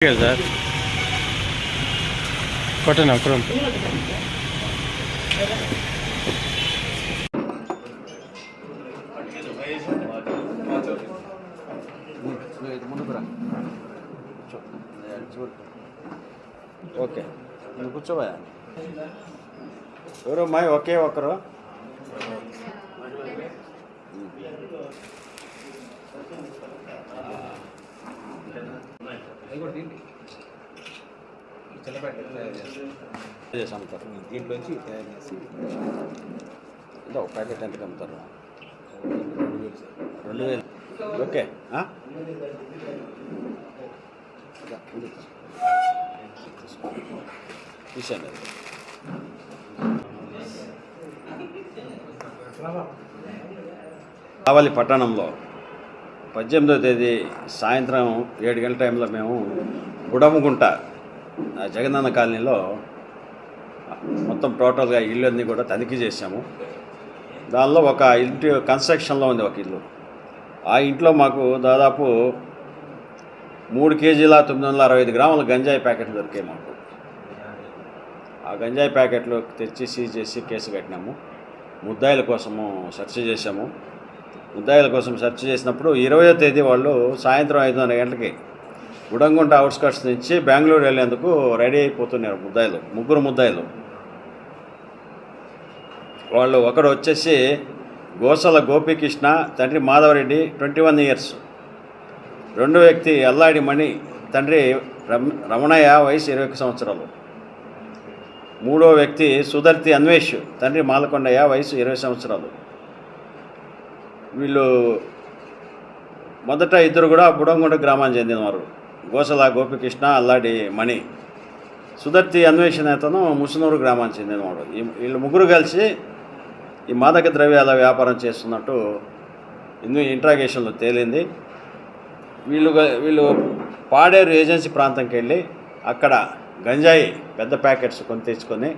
Okay sir. కొట్టండి అక్కడ okay. నువ్వు కూర్చోవా? ఎవరు అమ్మాయి ఒకే ఒకరు. చేసి అమ్ముతారు. దీంట్లోంచి తయారు చేసి అంటే ఒక ప్యాకెట్ ఎంతకు అమ్ముతారు. రెండు వేలు. ఓకే. అది. కావలి పట్టణంలో. పద్దెనిమిదో తేదీ సాయంత్రం ఏడు గంటల టైంలో మేము గుడముగుంట జగనన్న కాలనీలో మొత్తం టోటల్గా ఇల్లు అన్నీ కూడా తనిఖీ చేశాము. దానిలో ఒక ఇంటి కన్స్ట్రక్షన్లో ఉంది ఒక ఇల్లు. ఆ ఇంట్లో మాకు దాదాపు మూడు కేజీల తొమ్మిది వందల అరవై ఐదు గ్రాముల గంజాయి ప్యాకెట్లు దొరికాయి మాకు. ఆ గంజాయి ప్యాకెట్లు తెచ్చి సీజ్ చేసి కేసు కట్టినాము. ముద్దాయిల కోసము సెర్చ్ చేశాము. ముద్దాయిల కోసం సెర్చ్ చేసినప్పుడు ఇరవయో తేదీ వాళ్ళు సాయంత్రం ఐదున్నర గంటలకి గుడంగుంట అవుట్స్కట్స్ నుంచి బెంగళూరు వెళ్ళేందుకు రెడీ అయిపోతున్నారు ముద్దాయిలు ముగ్గురు ముద్దాయిలు. వాళ్ళు ఒకడు వచ్చేసి గోసల గోపీకృష్ణ తండ్రి మాధవరెడ్డి ట్వంటీ వన్ ఇయర్స్. రెండో వ్యక్తి అల్లాడి మణి తండ్రి రమణయ్య వయసు ఇరవై సంవత్సరాలు. మూడో వ్యక్తి సుధర్తి అన్వేష్ తండ్రి మాలకొండయ్య వయసు ఇరవై సంవత్సరాలు. వీళ్ళు మొదట ఇద్దరు కూడా బుడంగుంట గ్రామానికి చెందినవారు. గోసల గోపికృష్ణ అల్లాడి మణి. సుదర్తి అన్వేషణ అతను ముసునూరు గ్రామానికి చెందినవాడు. ఈ వీళ్ళు ముగ్గురు కలిసి ఈ మాదక ద్రవ్యాల వ్యాపారం చేస్తున్నట్టు ఇందు ఇంట్రాగేషన్లో తేలింది. వీళ్ళు వీళ్ళు పాడేరు ఏజెన్సీ ప్రాంతంకి వెళ్ళి అక్కడ గంజాయి పెద్ద ప్యాకెట్స్ కొని తెచ్చుకొని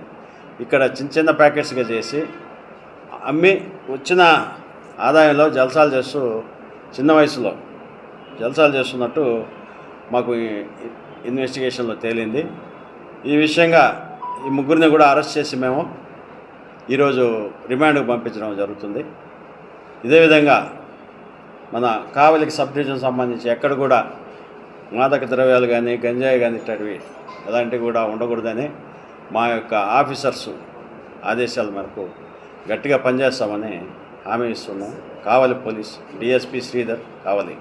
ఇక్కడ చిన్న చిన్న ప్యాకెట్స్గా చేసి అమ్మి వచ్చిన ఆదాయంలో జలసాలు చేస్తూ చిన్న వయసులో జలసాలు చేస్తున్నట్టు మాకు ఈ ఇన్వెస్టిగేషన్లో తేలింది. ఈ విషయంగా ఈ ముగ్గురిని కూడా అరెస్ట్ చేసి మేము ఈరోజు రిమాండ్కు పంపించడం జరుగుతుంది. ఇదే విధంగా మన కావలికి సబ్ డివిజన్ సంబంధించి ఎక్కడ కూడా మాదక ద్రవ్యాలు కానీ గంజాయి కానీ ఇట్లాంటివి ఎలాంటివి కూడా ఉండకూడదని మా యొక్క ఆఫీసర్స్ ఆదేశాల మేరకు గట్టిగా పనిచేస్తామని హామీ ఇస్తున్నాం. Kavali police DSP Sridhar Kavali.